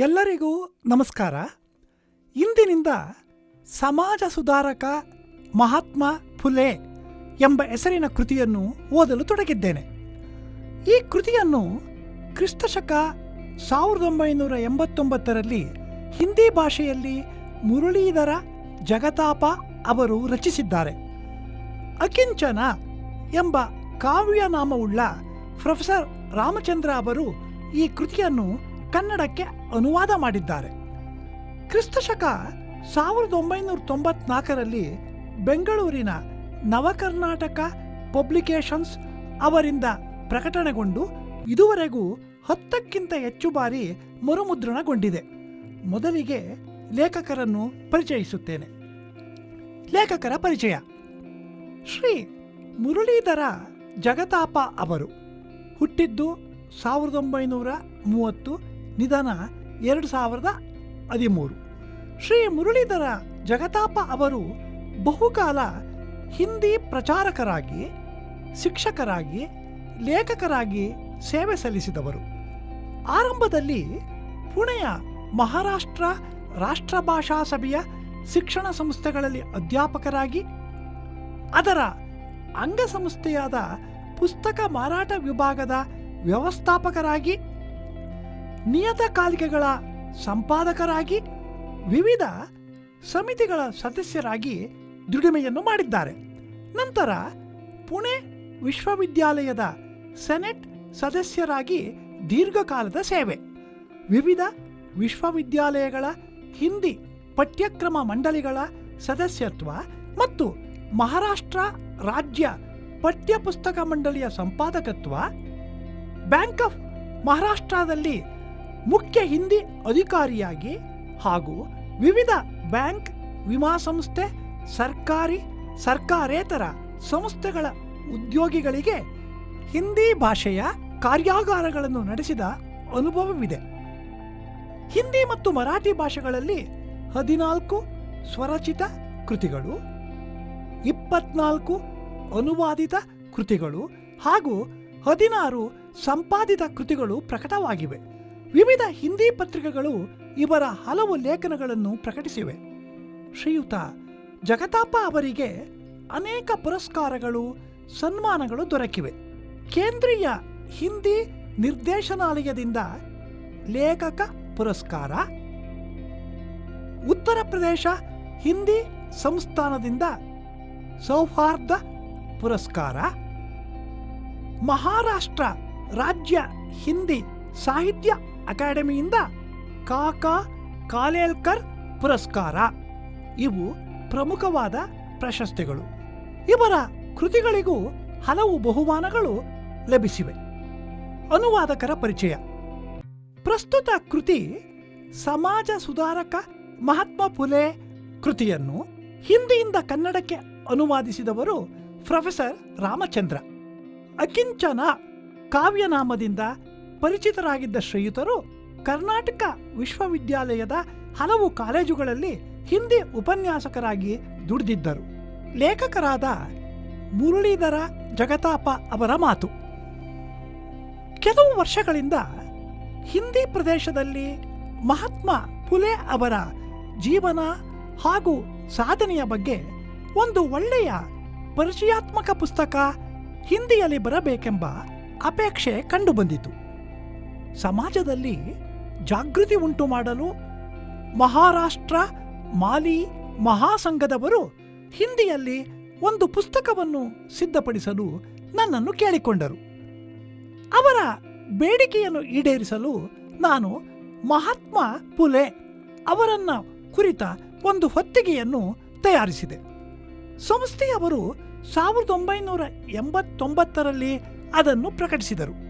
ಎಲ್ಲರಿಗೂ ನಮಸ್ಕಾರ. ಇಂದಿನಿಂದ ಸಮಾಜ ಸುಧಾರಕ ಮಹಾತ್ಮ ಫುಲೆ ಎಂಬ ಹೆಸರಿನ ಕೃತಿಯನ್ನು ಓದಲು ತೊಡಗಿದ್ದೇನೆ. ಈ ಕೃತಿಯನ್ನು ಕ್ರಿಸ್ತಶಕ ಸಾವಿರದ ಒಂಬೈನೂರ ಎಂಬತ್ತೊಂಬತ್ತರಲ್ಲಿ ಹಿಂದಿ ಭಾಷೆಯಲ್ಲಿ ಮುರುಳೀಧರ ಜಗತಾಪ ಅವರು ರಚಿಸಿದ್ದಾರೆ. ಅಕಿಂಚನ ಎಂಬ ಕಾವ್ಯನಾಮವುಳ್ಳ ಪ್ರೊಫೆಸರ್ ರಾಮಚಂದ್ರ ಅವರು ಈ ಕೃತಿಯನ್ನು ಕನ್ನಡಕ್ಕೆ ಅನುವಾದ ಮಾಡಿದ್ದಾರೆ. ಕ್ರಿಸ್ತಶಕ ಸಾವಿರದ ಒಂಬೈನೂರ ತೊಂಬತ್ನಾಲ್ಕರಲ್ಲಿ ಬೆಂಗಳೂರಿನ ನವಕರ್ನಾಟಕ ಪಬ್ಲಿಕೇಶನ್ಸ್ ಅವರಿಂದ ಪ್ರಕಟಣೆಗೊಂಡು ಇದುವರೆಗೂ ಹತ್ತಕ್ಕಿಂತ ಹೆಚ್ಚು ಬಾರಿ ಮರುಮುದ್ರಣಗೊಂಡಿದೆ. ಮೊದಲಿಗೆ ಲೇಖಕರನ್ನು ಪರಿಚಯಿಸುತ್ತೇನೆ. ಲೇಖಕರ ಪರಿಚಯ. ಶ್ರೀ ಮುರುಳೀಧರ ಜಗತಾಪ ಅವರು ಹುಟ್ಟಿದ್ದು ಸಾವಿರದ ಒಂಬೈನೂರ ಮೂವತ್ತು ನಿಧನ ಎರಡು ಸಾವಿರದ ಹದಿಮೂರು. ಶ್ರೀ ಮುರಳೀಧರ ಜಗತಾಪ ಅವರು ಬಹುಕಾಲ ಹಿಂದಿ ಪ್ರಚಾರಕರಾಗಿ, ಶಿಕ್ಷಕರಾಗಿ, ಲೇಖಕರಾಗಿ ಸೇವೆ ಸಲ್ಲಿಸಿದವರು. ಆರಂಭದಲ್ಲಿ ಪುಣೆಯ ಮಹಾರಾಷ್ಟ್ರ ರಾಷ್ಟ್ರಭಾಷಾ ಸಭೆಯ ಶಿಕ್ಷಣ ಸಂಸ್ಥೆಗಳಲ್ಲಿ ಅಧ್ಯಾಪಕರಾಗಿ, ಅದರ ಅಂಗಸಂಸ್ಥೆಯಾದ ಪುಸ್ತಕ ಮಾರಾಟ ವಿಭಾಗದ ವ್ಯವಸ್ಥಾಪಕರಾಗಿ ನಿಯತಕಾಲಿಕೆಗಳ ಸಂಪಾದಕರಾಗಿ ವಿವಿಧ ಸಮಿತಿಗಳ ಸದಸ್ಯರಾಗಿ ದುಡಿಮೆಯನ್ನು ಮಾಡಿದ್ದಾರೆ. ನಂತರ ಪುಣೆ ವಿಶ್ವವಿದ್ಯಾಲಯದ ಸೆನೆಟ್ ಸದಸ್ಯರಾಗಿ ದೀರ್ಘಕಾಲದ ಸೇವೆ. ವಿವಿಧ ವಿಶ್ವವಿದ್ಯಾಲಯಗಳ ಹಿಂದಿ ಪಠ್ಯಕ್ರಮ ಮಂಡಳಿಗಳ ಸದಸ್ಯತ್ವ ಮತ್ತು ಮಹಾರಾಷ್ಟ್ರ ರಾಜ್ಯ ಪಠ್ಯಪುಸ್ತಕ ಮಂಡಳಿಯ ಸಂಪಾದಕತ್ವ. ಬ್ಯಾಂಕ್ ಆಫ್ ಮಹಾರಾಷ್ಟ್ರದಲ್ಲಿ ಮುಖ್ಯ ಹಿಂದಿ ಅಧಿಕಾರಿಯಾಗಿ ಹಾಗೂ ವಿವಿಧ ಬ್ಯಾಂಕ್, ವಿಮಾ ಸಂಸ್ಥೆ, ಸರ್ಕಾರಿ, ಸರ್ಕಾರೇತರ ಸಂಸ್ಥೆಗಳ ಉದ್ಯೋಗಿಗಳಿಗೆ ಹಿಂದಿ ಭಾಷೆಯ ಕಾರ್ಯಾಗಾರಗಳನ್ನು ನಡೆಸಿದ ಅನುಭವವಿದೆ. ಹಿಂದಿ ಮತ್ತು ಮರಾಠಿ ಭಾಷೆಗಳಲ್ಲಿ ಹದಿನಾಲ್ಕು ಸ್ವರಚಿತ ಕೃತಿಗಳು, ಇಪ್ಪತ್ನಾಲ್ಕು ಅನುವಾದಿತ ಕೃತಿಗಳು ಹಾಗೂ ಹದಿನಾರು ಸಂಪಾದಿತ ಕೃತಿಗಳು ಪ್ರಕಟವಾಗಿವೆ. ವಿವಿಧ ಹಿಂದಿ ಪತ್ರಿಕೆಗಳು ಇವರ ಹಲವು ಲೇಖನಗಳನ್ನು ಪ್ರಕಟಿಸಿವೆ. ಶ್ರೀಯುತ ಜಗತಾಪ ಅವರಿಗೆ ಅನೇಕ ಪುರಸ್ಕಾರಗಳು, ಸನ್ಮಾನಗಳು ದೊರಕಿವೆ. ಕೇಂದ್ರೀಯ ಹಿಂದಿ ನಿರ್ದೇಶನಾಲಯದಿಂದ ಲೇಖಕ ಪುರಸ್ಕಾರ. ಉತ್ತರ ಪ್ರದೇಶ ಹಿಂದಿ ಸಂಸ್ಥಾನದಿಂದ ಸೌಹಾರ್ದ ಪುರಸ್ಕಾರ. ಮಹಾರಾಷ್ಟ್ರ ರಾಜ್ಯ ಹಿಂದಿ ಸಾಹಿತ್ಯ ಅಕಾಡೆಮಿಯಿಂದ ಕಾಕಾ ಕಾಲೇಲ್ಕರ್ ಪುರಸ್ಕಾರ. ಇವು ಪ್ರಮುಖವಾದ ಪ್ರಶಸ್ತಿಗಳು. ಇವರ ಕೃತಿಗಳಿಗೂ ಹಲವು ಬಹುಮಾನಗಳು ಲಭಿಸಿವೆ. ಅನುವಾದಕರ ಪರಿಚಯ. ಪ್ರಸ್ತುತ ಕೃತಿ ಸಮಾಜ ಸುಧಾರಕ ಮಹಾತ್ಮ ಫುಲೆ ಕೃತಿಯನ್ನು ಹಿಂದಿಯಿಂದ ಕನ್ನಡಕ್ಕೆ ಅನುವಾದಿಸಿದವರು ಪ್ರೊಫೆಸರ್ ರಾಮಚಂದ್ರ. ಅಕಿಂಚನ ಕಾವ್ಯನಾಮದಿಂದ ಪರಿಚಿತರಾಗಿದ್ದ ಶ್ರೇಯುತರು ಕರ್ನಾಟಕ ವಿಶ್ವವಿದ್ಯಾಲಯದ ಹಲವು ಕಾಲೇಜುಗಳಲ್ಲಿ ಹಿಂದಿ ಉಪನ್ಯಾಸಕರಾಗಿ ದುಡಿದಿದ್ದರು. ಲೇಖಕರಾದ ಮುರಳೀಧರ ಜಗತಾಪ ಅವರ ಮಾತು. ಕೆಲವು ವರ್ಷಗಳಿಂದ ಹಿಂದಿ ಪ್ರದೇಶದಲ್ಲಿ ಮಹಾತ್ಮ ಫುಲೆ ಅವರ ಜೀವನ ಹಾಗೂ ಸಾಧನೆಯ ಬಗ್ಗೆ ಒಂದು ಒಳ್ಳೆಯ ಪರಿಚಯಾತ್ಮಕ ಪುಸ್ತಕ ಹಿಂದಿಯಲ್ಲಿ ಬರಬೇಕೆಂಬ ಅಪೇಕ್ಷೆ ಕಂಡುಬಂದಿತು. ಸಮಾಜದಲ್ಲಿ ಜಾಗೃತಿ ಉಂಟು ಮಾಡಲು ಮಹಾರಾಷ್ಟ್ರ ಮಾಲಿ ಮಹಾಸಂಘದವರು ಹಿಂದಿಯಲ್ಲಿ ಒಂದು ಪುಸ್ತಕವನ್ನು ಸಿದ್ಧಪಡಿಸಲು ನನ್ನನ್ನು ಕೇಳಿಕೊಂಡರು. ಅವರ ಬೇಡಿಕೆಯನ್ನು ಈಡೇರಿಸಲು ನಾನು ಮಹಾತ್ಮ ಪುಲೆ ಅವರನ್ನು ಕುರಿತ ಒಂದು ಹೊತ್ತಿಗೆಯನ್ನು ತಯಾರಿಸಿದೆ. ಸಂಸ್ಥೆಯವರು ಸಾವಿರದ ಒಂಬೈನೂರ ಎಂಬತ್ತೊಂಬತ್ತರಲ್ಲಿ ಅದನ್ನು ಪ್ರಕಟಿಸಿದರು.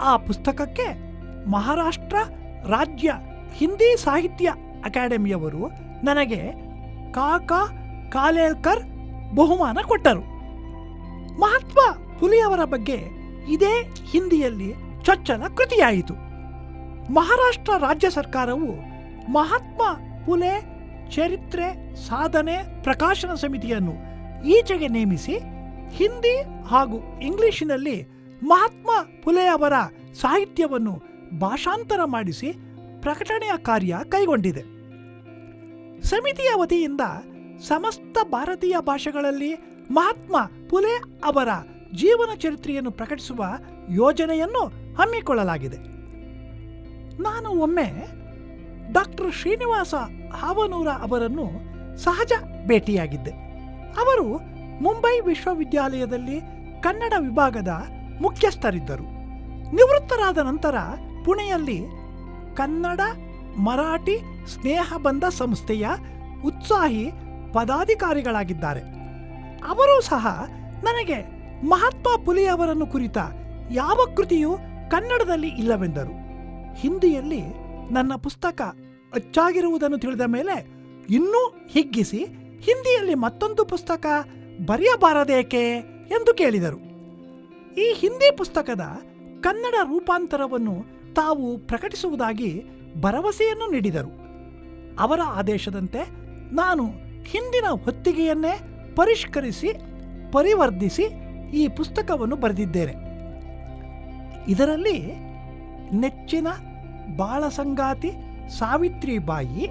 ಆ ಪುಸ್ತಕಕ್ಕೆ ಮಹಾರಾಷ್ಟ್ರ ರಾಜ್ಯ ಹಿಂದಿ ಸಾಹಿತ್ಯ ಅಕಾಡೆಮಿಯವರು ನನಗೆ ಕಾಕಾ ಕಾಲೇಲ್ಕರ್ ಬಹುಮಾನ ಕೊಟ್ಟರು. ಮಹಾತ್ಮ ಪುಲಿಯವರ ಬಗ್ಗೆ ಇದೇ ಹಿಂದಿಯಲ್ಲಿ ಚೊಚ್ಚಲ ಕೃತಿಯಾಯಿತು. ಮಹಾರಾಷ್ಟ್ರ ರಾಜ್ಯ ಸರ್ಕಾರವು ಮಹಾತ್ಮ ಪುಲೆ ಚರಿತ್ರೆ ಸಾಧನೆ ಪ್ರಕಾಶನ ಸಮಿತಿಯನ್ನು ಈಚೆಗೆ ನೇಮಿಸಿ ಹಿಂದಿ ಹಾಗೂ ಇಂಗ್ಲಿಷಿನಲ್ಲಿ ಮಹಾತ್ಮ ಫುಲೆ ಅವರ ಸಾಹಿತ್ಯವನ್ನು ಭಾಷಾಂತರ ಮಾಡಿಸಿ ಪ್ರಕಟಣೆಯ ಕಾರ್ಯ ಕೈಗೊಂಡಿದೆ. ಸಮಿತಿಯ ವತಿಯಿಂದ ಸಮಸ್ತ ಭಾರತೀಯ ಭಾಷೆಗಳಲ್ಲಿ ಮಹಾತ್ಮ ಫುಲೆ ಅವರ ಜೀವನ ಚರಿತ್ರೆಯನ್ನು ಪ್ರಕಟಿಸುವ ಯೋಜನೆಯನ್ನು ಹಮ್ಮಿಕೊಳ್ಳಲಾಗಿದೆ. ನಾನು ಒಮ್ಮೆ ಡಾಕ್ಟರ್ ಶ್ರೀನಿವಾಸ ಹಾವನೂರ ಅವರನ್ನು ಸಹಜ ಭೇಟಿಯಾಗಿದ್ದೆ. ಅವರು ಮುಂಬೈ ವಿಶ್ವವಿದ್ಯಾಲಯದಲ್ಲಿ ಕನ್ನಡ ವಿಭಾಗದ ಮುಖ್ಯಸ್ಥರಿದ್ದರು. ನಿವೃತ್ತರಾದ ನಂತರ ಪುಣೆಯಲ್ಲಿ ಕನ್ನಡ, ಮರಾಠಿ ಸ್ನೇಹಬಂಧ ಸಂಸ್ಥೆಯ ಉತ್ಸಾಹಿ ಪದಾಧಿಕಾರಿಗಳಾಗಿದ್ದಾರೆ. ಅವರೂ ಸಹ ನನಗೆ ಮಹಾತ್ಮ ಪುಲಿಯವರನ್ನು ಕುರಿತ ಯಾವ ಕೃತಿಯೂ ಕನ್ನಡದಲ್ಲಿ ಇಲ್ಲವೆಂದರು. ಹಿಂದಿಯಲ್ಲಿ ನನ್ನ ಪುಸ್ತಕ ಅಚ್ಚಾಗಿರುವುದನ್ನು ತಿಳಿದ ಮೇಲೆ ಇನ್ನೂ ಹಿಗ್ಗಿಸಿ ಹಿಂದಿಯಲ್ಲಿ ಮತ್ತೊಂದು ಪುಸ್ತಕ ಬರೆಯಬಾರದೇಕೆ ಎಂದು ಕೇಳಿದರು. ಈ ಹಿಂದಿ ಪುಸ್ತಕದ ಕನ್ನಡ ರೂಪಾಂತರವನ್ನು ತಾವು ಪ್ರಕಟಿಸುವುದಾಗಿ ಭರವಸೆಯನ್ನು ನೀಡಿದರು. ಅವರ ಆದೇಶದಂತೆ ನಾನು ಹಿಂದಿನ ಹೊತ್ತಿಗೆಯನ್ನೇ ಪರಿಷ್ಕರಿಸಿ, ಪರಿವರ್ಧಿಸಿ ಈ ಪುಸ್ತಕವನ್ನು ಬರೆದಿದ್ದೇನೆ. ಇದರಲ್ಲಿ ನೆಚ್ಚಿನ ಬಾಳಸಂಗಾತಿ ಸಾವಿತ್ರಿಬಾಯಿ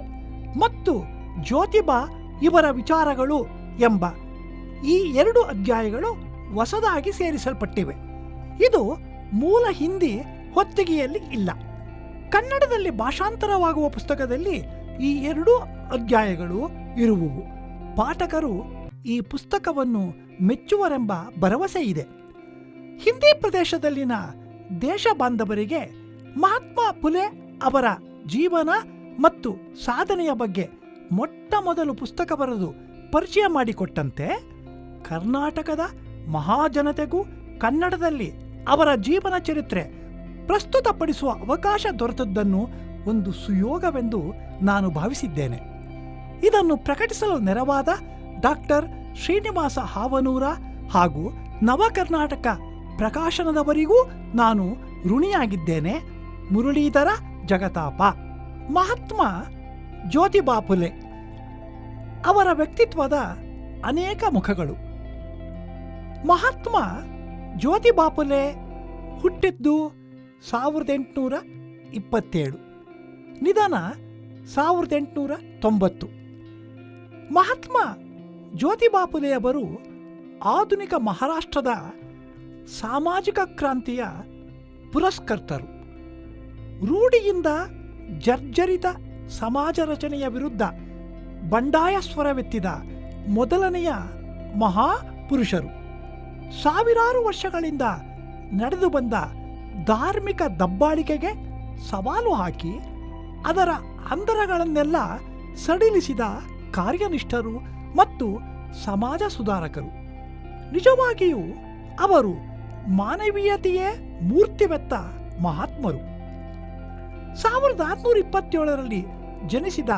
ಮತ್ತು ಜ್ಯೋತಿಬಾ ಇವರ ವಿಚಾರಗಳು ಎಂಬ ಈ ಎರಡು ಅಧ್ಯಾಯಗಳು ಹೊಸದಾಗಿ ಸೇರಿಸಲ್ಪಟ್ಟಿವೆ. ಇದು ಮೂಲ ಹಿಂದಿ ಹೊತ್ತಿಗೆಯಲ್ಲಿ ಇಲ್ಲ. ಕನ್ನಡದಲ್ಲಿ ಭಾಷಾಂತರವಾಗುವ ಪುಸ್ತಕದಲ್ಲಿ ಈ ಎರಡೂ ಅಧ್ಯಾಯಗಳು ಇರುವುವು. ಪಾಠಕರು ಈ ಪುಸ್ತಕವನ್ನು ಮೆಚ್ಚುವರೆಂಬ ಭರವಸೆ ಇದೆ. ಹಿಂದಿ ಪ್ರದೇಶದಲ್ಲಿನ ದೇಶ ಬಾಂಧವರಿಗೆ ಮಹಾತ್ಮ ಫುಲೆ ಅವರ ಜೀವನ ಮತ್ತು ಸಾಧನೆಯ ಬಗ್ಗೆ ಮೊಟ್ಟ ಮೊದಲು ಪುಸ್ತಕ ಬರೆದು ಪರಿಚಯ ಮಾಡಿಕೊಟ್ಟಂತೆ ಕರ್ನಾಟಕದ ಮಹಾಜನತೆಗೂ ಕನ್ನಡದಲ್ಲಿ ಅವರ ಜೀವನ ಚರಿತ್ರೆ ಪ್ರಸ್ತುತಪಡಿಸುವ ಅವಕಾಶ ದೊರೆತದ್ದನ್ನು ಒಂದು ಸುಯೋಗವೆಂದು ನಾನು ಭಾವಿಸಿದ್ದೇನೆ. ಇದನ್ನು ಪ್ರಕಟಿಸಲು ನೆರವಾದ ಡಾಕ್ಟರ್ ಶ್ರೀನಿವಾಸ ಹಾವನೂರ ಹಾಗೂ ನವಕರ್ನಾಟಕ ಪ್ರಕಾಶನದವರಿಗೂ ನಾನು ಋಣಿಯಾಗಿದ್ದೇನೆ. ಮುರುಳೀಧರ ಜಗತಾಪ, ಮಹಾತ್ಮ ಜ್ಯೋತಿಬಾಪುಲೆ ಅವರ ವ್ಯಕ್ತಿತ್ವದ ಅನೇಕ ಮುಖಗಳು. ಮಹಾತ್ಮ ಜ್ಯೋತಿ ಬಾಪುಲೆ ಹುಟ್ಟಿದ್ದು ಸಾವಿರದ ಎಂಟುನೂರ ಇಪ್ಪತ್ತೇಳು. ನಿಧನ ಸಾವಿರದ ಎಂಟುನೂರ ತೊಂಬತ್ತು. ಮಹಾತ್ಮ ಜ್ಯೋತಿ ಬಾಪುಲೆಯವರು ಆಧುನಿಕ ಮಹಾರಾಷ್ಟ್ರದ ಸಾಮಾಜಿಕ ಕ್ರಾಂತಿಯ ಪುರಸ್ಕರ್ತರು. ರೂಢಿಯಿಂದ ಜರ್ಜರಿತ ಸಮಾಜ ರಚನೆಯ ವಿರುದ್ಧ ಬಂಡಾಯ ಸ್ವರವೆತ್ತಿದ ಮೊದಲನೆಯ ಮಹಾಪುರುಷರು. ಸಾವಿರಾರು ವರ್ಷಗಳಿಂದ ನಡೆದು ಬಂದ ಧಾರ್ಮಿಕ ದಬ್ಬಾಳಿಕೆಗೆ ಸವಾಲು ಹಾಕಿ ಅದರ ಅಂದರಗಳನ್ನೆಲ್ಲ ಸಡಿಲಿಸಿದ ಕಾರ್ಯನಿಷ್ಠರು ಮತ್ತು ಸಮಾಜ ಸುಧಾರಕರು. ನಿಜವಾಗಿಯೂ ಅವರು ಮಾನವೀಯತೆಯೇ ಮೂರ್ತಿವೆತ್ತ ಮಹಾತ್ಮರು. ಸಾವಿರದ ಆರುನೂರ ಇಪ್ಪತ್ತೇಳರಲ್ಲಿ ಜನಿಸಿದ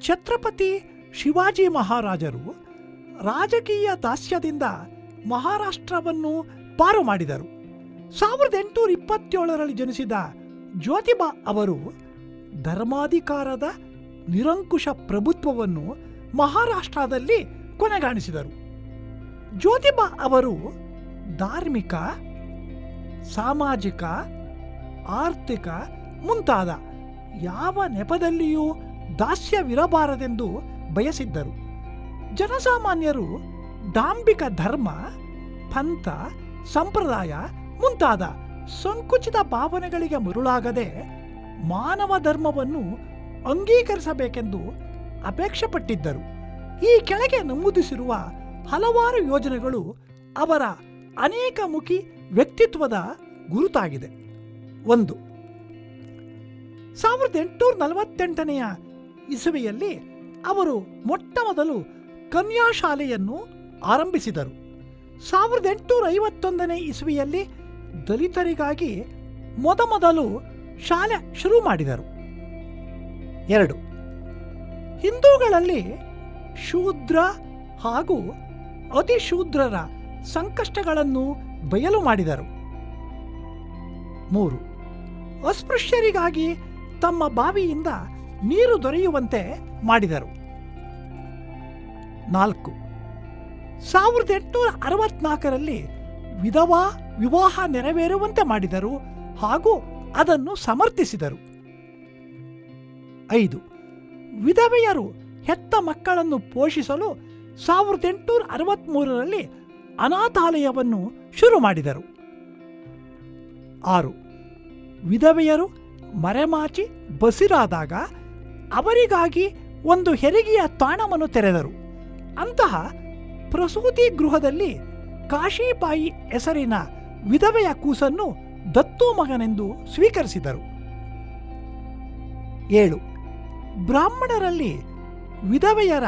ಛತ್ರಪತಿ ಶಿವಾಜಿ ಮಹಾರಾಜರು ರಾಜಕೀಯ ದಾಸ್ಯದಿಂದ ಮಹಾರಾಷ್ಟ್ರವನ್ನು ಪಾರು ಮಾಡಿದರು. ಸಾವಿರದ ಎಂಟುನೂರ ಇಪ್ಪತ್ತೇಳರಲ್ಲಿ ಜನಿಸಿದ ಜ್ಯೋತಿಬಾ ಅವರು ಧರ್ಮಾಧಿಕಾರದ ನಿರಂಕುಶ ಪ್ರಭುತ್ವವನ್ನು ಮಹಾರಾಷ್ಟ್ರದಲ್ಲಿ ಕೊನೆಗಾಣಿಸಿದರು. ಜ್ಯೋತಿಬಾ ಅವರು ಧಾರ್ಮಿಕ, ಸಾಮಾಜಿಕ, ಆರ್ಥಿಕ ಮುಂತಾದ ಯಾವ ನೆಪದಲ್ಲಿಯೂ ದಾಸ್ಯವಿರಬಾರದೆಂದು ಬಯಸಿದ್ದರು. ಜನಸಾಮಾನ್ಯರು ಡಾಂಬಿಕ ಧರ್ಮ, ಪಂಥ, ಸಂಪ್ರದಾಯ ಮುಂತಾದ ಸಂಕುಚಿತ ಭಾವನೆಗಳಿಗೆ ಮರುಳಾಗದೆ ಮಾನವ ಧರ್ಮವನ್ನು ಅಂಗೀಕರಿಸಬೇಕೆಂದು ಅಪೇಕ್ಷೆ ಪಟ್ಟಿದ್ದರು ಈ ಕೆಳಗೆ ನಮೂದಿಸಿರುವ ಹಲವಾರು ಯೋಜನೆಗಳು ಅವರ ಅನೇಕ ಮುಖಿ ವ್ಯಕ್ತಿತ್ವದ ಗುರುತಾಗಿದೆ. ಒಂದು, ಸಾವಿರದ ಎಂಟುನೂರ ನಲವತ್ತೆಂಟನೆಯ ಇಸವಿಯಲ್ಲಿ ಅವರು ಮೊಟ್ಟ ಮೊದಲು ಕನ್ಯಾ ಶಾಲೆಯನ್ನು ಆರಂಭಿಸಿದರು. ಸಾವಿರದ ಎಂಟುನೂರ ಐವತ್ತೊಂದನೇ ಇಸವಿಯಲ್ಲಿ ದಲಿತರಿಗಾಗಿ ಮೊದಮೊದಲು ಶಾಲೆ ಶುರು ಮಾಡಿದರು. ಎರಡು. ಹಿಂದೂಗಳಲ್ಲಿ ಶೂದ್ರ ಹಾಗೂ ಅತಿಶೂದ್ರರ ಸಂಕಷ್ಟಗಳನ್ನು ಬಯಲು ಮಾಡಿದರು. ಮೂರು. ಅಸ್ಪೃಶ್ಯರಿಗಾಗಿ ತಮ್ಮ ಬಾವಿಯಿಂದ ನೀರು ದೊರೆಯುವಂತೆ ಮಾಡಿದರು. ನಾಲ್ಕು. ಸಾವಿರದ ಎಂಟುನೂರ ಅರವತ್ನಾಲ್ಕರಲ್ಲಿ ವಿಧವಾ ವಿವಾಹ ನೆರವೇರುವಂತೆ ಮಾಡಿದರು ಹಾಗೂ ಅದನ್ನು ಸಮರ್ಥಿಸಿದರು. ಐದು, ವಿಧವೆಯರು ಹೆತ್ತ ಮಕ್ಕಳನ್ನು ಪೋಷಿಸಲು ಸಾವಿರದ ಎಂಟುನೂರ ಅರವತ್ತ್ಮೂರರಲ್ಲಿ ಅನಾಥಾಲಯವನ್ನು ಶುರು ಮಾಡಿದರು. ಆರು, ವಿಧವೆಯರು ಮರೆಮಾಚಿ ಬಸಿರಾದಾಗ ಅವರಿಗಾಗಿ ಒಂದು ಹೆರಿಗೆಯ ತಾಣವನ್ನು ತೆರೆದರು. ಅಂತಹ ಪ್ರಸೂತಿ ಗೃಹದಲ್ಲಿ ಕಾಶಿಬಾಯಿ ಹೆಸರಿನ ವಿಧವೆಯ ಕೂಸನ್ನು ದತ್ತು ಮಗನೆಂದು ಸ್ವೀಕರಿಸಿದರು. ಏಳು. ಬ್ರಾಹ್ಮಣರಲ್ಲಿ ವಿಧವೆಯರ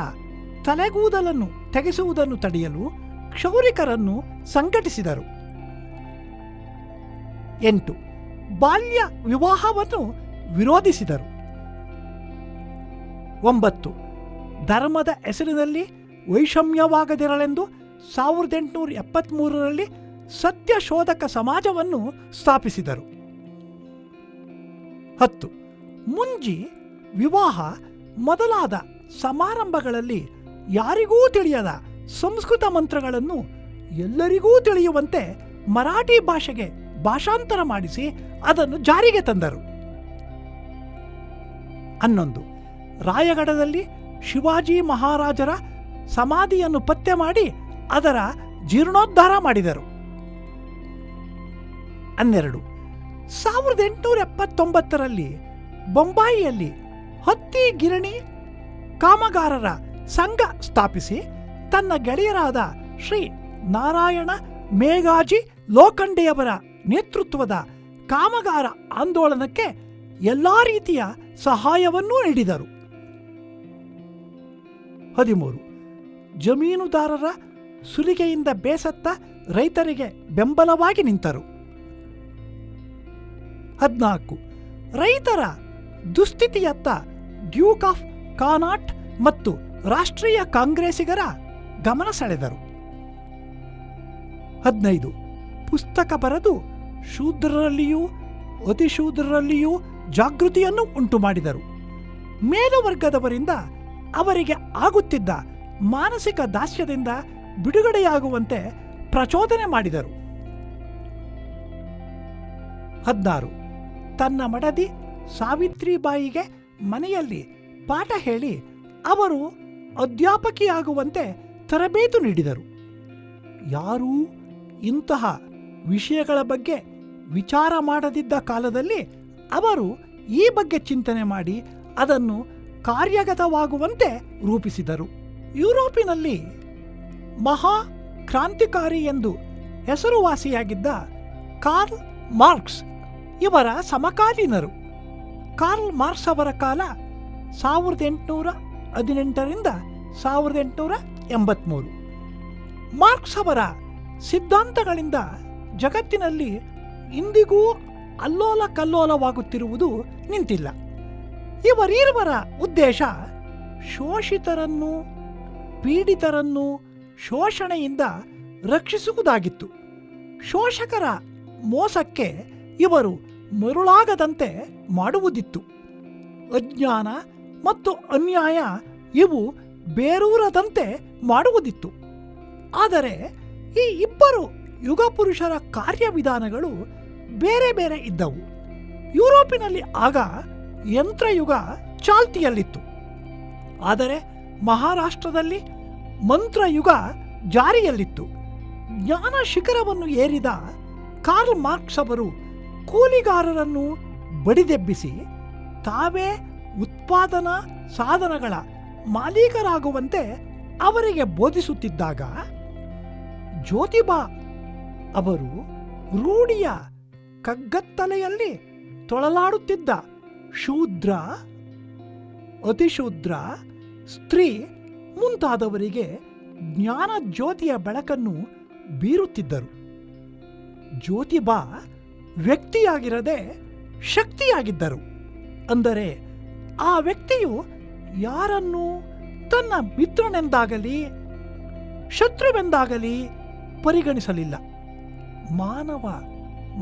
ತಲೆಗೂದಲನ್ನು ತೆಗೆಸುವುದನ್ನು ತಡೆಯಲು ಕ್ಷೌರಿಕರನ್ನು ಸಂಘಟಿಸಿದರು. ಎಂಟು. ಬಾಲ್ಯ ವಿವಾಹವನ್ನು ವಿರೋಧಿಸಿದರು. ಒಂಬತ್ತು. ಧರ್ಮದ ಹೆಸರಿನಲ್ಲಿ ವೈಷಮ್ಯವಾಗದಿರಲೆಂದು ಸಾವಿರದ ಎಂಟುನೂರ ಎಪ್ಪತ್ತ್ಮೂರರಲ್ಲಿ ಸತ್ಯಶೋಧಕ ಸಮಾಜವನ್ನು ಸ್ಥಾಪಿಸಿದರು. ಹತ್ತು, ಮುಂಜಿ ವಿವಾಹ ಮೊದಲಾದ ಸಮಾರಂಭಗಳಲ್ಲಿ ಯಾರಿಗೂ ತಿಳಿಯದ ಸಂಸ್ಕೃತ ಮಂತ್ರಗಳನ್ನು ಎಲ್ಲರಿಗೂ ತಿಳಿಯುವಂತೆ ಮರಾಠಿ ಭಾಷೆಗೆ ಭಾಷಾಂತರ ಮಾಡಿಸಿ ಅದನ್ನು ಜಾರಿಗೆ ತಂದರು. ಹನ್ನೊಂದು ರಾಯಗಢದಲ್ಲಿ ಶಿವಾಜಿ ಮಹಾರಾಜರ ಸಮಾಧಿಯನ್ನು ಪತ್ತೆ ಮಾಡಿ ಅದರ ಜೀರ್ಣೋದ್ಧಾರ ಮಾಡಿದರು. ಹನ್ನೆರಡು. ಸಾವಿರದ ಎಂಟುನೂರ ಎಪ್ಪತ್ತೊಂಬತ್ತರಲ್ಲಿ ಬೊಂಬಾಯಿಯಲ್ಲಿ ಹತ್ತಿ ಗಿರಣಿ ಕಾಮಗಾರರ ಸಂಘ ಸ್ಥಾಪಿಸಿ ತನ್ನ ಗೆಳೆಯರಾದ ಶ್ರೀ ನಾರಾಯಣ ಮೇಘಾಜಿ ಲೋಖಂಡೆಯವರ ನೇತೃತ್ವದ ಕಾಮಗಾರ ಆಂದೋಲನಕ್ಕೆ ಎಲ್ಲ ರೀತಿಯ ಸಹಾಯವನ್ನೂ ನೀಡಿದರು. ಹದಿಮೂರು. ಜಮೀನುದಾರರ ಸುಲಿಗೆಯಿಂದ ಬೇಸತ್ತ ರೈತರಿಗೆ ಬೆಂಬಲವಾಗಿ ನಿಂತರು. ಹದಿನಾಲ್ಕು. ರೈತರ ದುಸ್ಥಿತಿಯತ್ತ ಡ್ಯೂಕ್ ಆಫ್ ಕಾನಾಟ್ ಮತ್ತು ರಾಷ್ಟ್ರೀಯ ಕಾಂಗ್ರೆಸಿಗರ ಗಮನ ಸೆಳೆದರು. ಹದಿನೈದು. ಪುಸ್ತಕ ಬರೆದು ಶೂದ್ರರಲ್ಲಿಯೂ ಅತಿಶೂದ್ರರಲ್ಲಿಯೂ ಜಾಗೃತಿಯನ್ನು ಉಂಟು ಮಾಡಿದರು ಮೇಲುವರ್ಗದವರಿಂದ ಅವರಿಗೆ ಆಗುತ್ತಿದ್ದ ಮಾನಸಿಕ ದಾಸ್ಯದಿಂದ ಬಿಡುಗಡೆಯಾಗುವಂತೆ ಪ್ರಚೋದನೆ ಮಾಡಿದರು. ಹದಿನಾರು. ತನ್ನ ಮಡದಿ ಸಾವಿತ್ರಿಬಾಯಿಗೆ ಮನೆಯಲ್ಲಿ ಪಾಠ ಹೇಳಿ ಅವರು ಅಧ್ಯಾಪಕಿಯಾಗುವಂತೆ ತರಬೇತು ನೀಡಿದರು. ಯಾರೂ ಇಂತಹ ವಿಷಯಗಳ ಬಗ್ಗೆ ವಿಚಾರ ಮಾಡದಿದ್ದ ಕಾಲದಲ್ಲಿ ಅವರು ಈ ಬಗ್ಗೆ ಚಿಂತನೆ ಮಾಡಿ ಅದನ್ನು ಕಾರ್ಯಗತವಾಗುವಂತೆ ರೂಪಿಸಿದರು. ಯುರೋಪಿನಲ್ಲಿ ಮಹಾ ಕ್ರಾಂತಿಕಾರಿ ಎಂದು ಹೆಸರುವಾಸಿಯಾಗಿದ್ದ ಕಾರ್ಲ್ ಮಾರ್ಕ್ಸ್ ಇವರ ಸಮಕಾಲೀನರು. ಕಾರ್ಲ್ ಮಾರ್ಕ್ಸ್ ಅವರ ಕಾಲ ಸಾವಿರದ ಎಂಟುನೂರ ಹದಿನೆಂಟರಿಂದ ಸಾವಿರದ ಎಂಟುನೂರ ಎಂಬತ್ತ್ಮೂರು ಮಾರ್ಕ್ಸ್ ಅವರ ಸಿದ್ಧಾಂತಗಳಿಂದ ಜಗತ್ತಿನಲ್ಲಿ ಇಂದಿಗೂ ಅಲ್ಲೋಲ ಕಲ್ಲೋಲವಾಗುತ್ತಿರುವುದು ನಿಂತಿಲ್ಲ. ಇವರೀರ್ವರ ಉದ್ದೇಶ ಶೋಷಿತರನ್ನು ಪೀಡಿತರನ್ನು ಶೋಷಣೆಯಿಂದ ರಕ್ಷಿಸುವುದಾಗಿತ್ತು. ಶೋಷಕರ ಮೋಸಕ್ಕೆ ಇವರು ಮರುಳಾಗದಂತೆ ಮಾಡುವುದಿತ್ತು. ಅಜ್ಞಾನ ಮತ್ತು ಅನ್ಯಾಯ ಇವು ಬೇರೂರದಂತೆ ಮಾಡುವುದಿತ್ತು. ಆದರೆ ಈ ಇಬ್ಬರು ಯುಗಪುರುಷರ ಕಾರ್ಯವಿಧಾನಗಳು ಬೇರೆ ಬೇರೆ ಇದ್ದವು. ಯುರೋಪಿನಲ್ಲಿ ಆಗ ಯಂತ್ರಯುಗ ಚಾಲ್ತಿಯಲ್ಲಿತ್ತು. ಆದರೆ ಮಹಾರಾಷ್ಟ್ರದಲ್ಲಿ ಮಂತ್ರಯುಗ ಜಾರಿಯಲ್ಲಿತ್ತು. ಜ್ಞಾನ ಶಿಖರವನ್ನು ಏರಿದ ಕಾರ್ಲ್ ಮಾರ್ಕ್ಸ್ ಅವರು ಕೂಲಿಗಾರರನ್ನು ಬಡಿದೆಬ್ಬಿಸಿ ತಾವೇ ಉತ್ಪಾದನಾ ಸಾಧನಗಳ ಮಾಲೀಕರಾಗುವಂತೆ ಅವರಿಗೆ ಬೋಧಿಸುತ್ತಿದ್ದಾಗ ಜ್ಯೋತಿಬಾ ಅವರು ರೂಢಿಯ ಕಗ್ಗತ್ತಲೆಯಲ್ಲಿ ತೊಳಲಾಡುತ್ತಿದ್ದ ಶೂದ್ರ, ಅತಿಶೂದ್ರ ಸ್ತ್ರೀ ಮುಂತಾದವರಿಗೆ ಜ್ಞಾನ ಜ್ಯೋತಿಯ ಬೆಳಕನ್ನು ಬೀರುತ್ತಿದ್ದರು. ಜ್ಯೋತಿಬಾ ವ್ಯಕ್ತಿಯಾಗಿರದೆ ಶಕ್ತಿಯಾಗಿದ್ದರು. ಅಂದರೆ ಆ ವ್ಯಕ್ತಿಯು ಯಾರನ್ನು ತನ್ನ ಮಿತ್ರನೆಂದಾಗಲಿ, ಶತ್ರುವೆಂದಾಗಲಿ ಪರಿಗಣಿಸಲಿಲ್ಲ. ಮಾನವ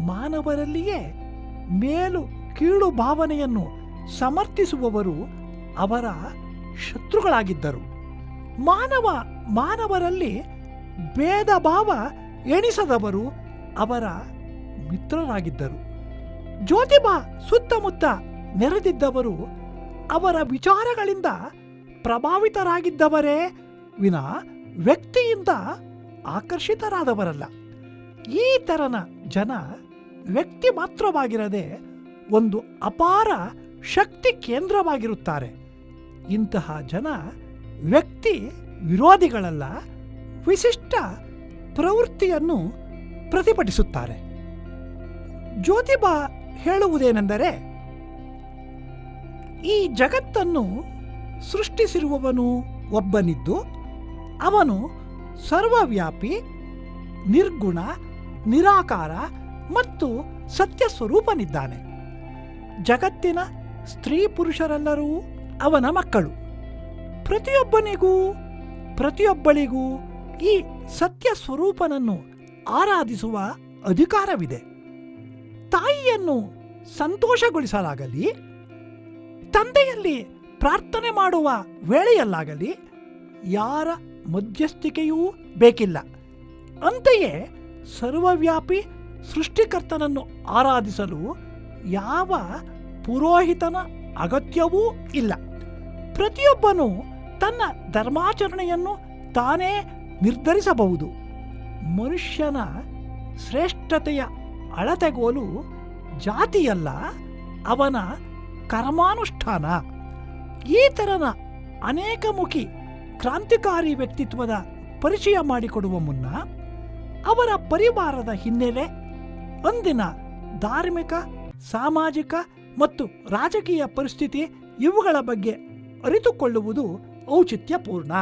ಮಾನವರಲ್ಲಿಯೇ ಮೇಲು ಕೀಳು ಭಾವನೆಯನ್ನು ಸಮರ್ಥಿಸುವವರು ಅವರ ಶತ್ರುಗಳಾಗಿದ್ದರು. ಮಾನವ, ಮಾನವರಲ್ಲಿ ಭೇದ ಭಾವ ಎಣಿಸದವರು ಅವರ ಮಿತ್ರರಾಗಿದ್ದರು. ಜ್ಯೋತಿಬಾ ಸುತ್ತಮುತ್ತ ನೆರೆದಿದ್ದವರು ಅವರ ವಿಚಾರಗಳಿಂದ ಪ್ರಭಾವಿತರಾಗಿದ್ದವರೇ ವಿನ ವ್ಯಕ್ತಿಯಿಂದ ಆಕರ್ಷಿತರಾದವರಲ್ಲ. ಈ ತರನ ಜನ ವ್ಯಕ್ತಿ ಮಾತ್ರವಾಗಿರದೆ ಒಂದು ಅಪಾರ ಶಕ್ತಿ ಕೇಂದ್ರವಾಗಿರುತ್ತಾರೆ. ಇಂತಹ ಜನ ವ್ಯಕ್ತಿ ವಿರೋಧಿಗಳಲ್ಲ, ವಿಶಿಷ್ಟ ಪ್ರವೃತ್ತಿಯನ್ನು ಪ್ರತಿಭಟಿಸುತ್ತಾರೆ. ಜ್ಯೋತಿಬಾ ಹೇಳುವುದೇನೆಂದರೆ, ಈ ಜಗತ್ತನ್ನು ಸೃಷ್ಟಿಸಿರುವವನು ಒಬ್ಬನಿದ್ದು, ಅವನು ಸರ್ವವ್ಯಾಪಿ, ನಿರ್ಗುಣ, ನಿರಾಕಾರ ಮತ್ತು ಸತ್ಯ ಸ್ವರೂಪನಿದ್ದಾನೆ ಜಗತ್ತಿನ ಸ್ತ್ರೀ ಪುರುಷರೆಲ್ಲರೂ ಅವನ ಮಕ್ಕಳು. ಪ್ರತಿಯೊಬ್ಬನಿಗೂ, ಪ್ರತಿಯೊಬ್ಬಳಿಗೂ ಈ ಸತ್ಯ ಸ್ವರೂಪನನ್ನು ಆರಾಧಿಸುವ ಅಧಿಕಾರವಿದೆ. ತಾಯಿಯನ್ನು ಸಂತೋಷಗೊಳಿಸಲಾಗಲಿ, ತಂದೆಯಲ್ಲಿ ಪ್ರಾರ್ಥನೆ ಮಾಡುವ ವೇಳೆಯಲ್ಲಾಗಲಿ ಯಾರ ಮಧ್ಯಸ್ಥಿಕೆಯೂ ಬೇಕಿಲ್ಲ. ಅಂತೆಯೇ ಸರ್ವವ್ಯಾಪಿ ಸೃಷ್ಟಿಕರ್ತನನ್ನು ಆರಾಧಿಸಲು ಯಾವ ಪುರೋಹಿತನ ಅಗತ್ಯವೂ ಇಲ್ಲ. ಪ್ರತಿಯೊಬ್ಬನು ತನ್ನ ಧರ್ಮಾಚರಣೆಯನ್ನು ತಾನೇ ನಿರ್ಧರಿಸಬಹುದು. ಮನುಷ್ಯನ ಶ್ರೇಷ್ಠತೆಯ ಅಳತೆಗೋಲು ಜಾತಿಯಲ್ಲ, ಅವನ ಕರ್ಮಾನುಷ್ಠಾನ. ಈ ತೆರನ ಅನೇಕಮುಖಿ ಕ್ರಾಂತಿಕಾರಿ ವ್ಯಕ್ತಿತ್ವದ ಪರಿಚಯ ಮಾಡಿಕೊಡುವ ಮುನ್ನ ಅವರ ಪರಿವಾರದ ಹಿನ್ನೆಲೆ ಅಂದಿನ ಧಾರ್ಮಿಕ, ಸಾಮಾಜಿಕ ಮತ್ತು ರಾಜಕೀಯ ಪರಿಸ್ಥಿತಿ ಇವುಗಳ ಬಗ್ಗೆ ಅರಿತುಕೊಳ್ಳುವುದು ಔಚಿತ್ಯಪೂರ್ಣ.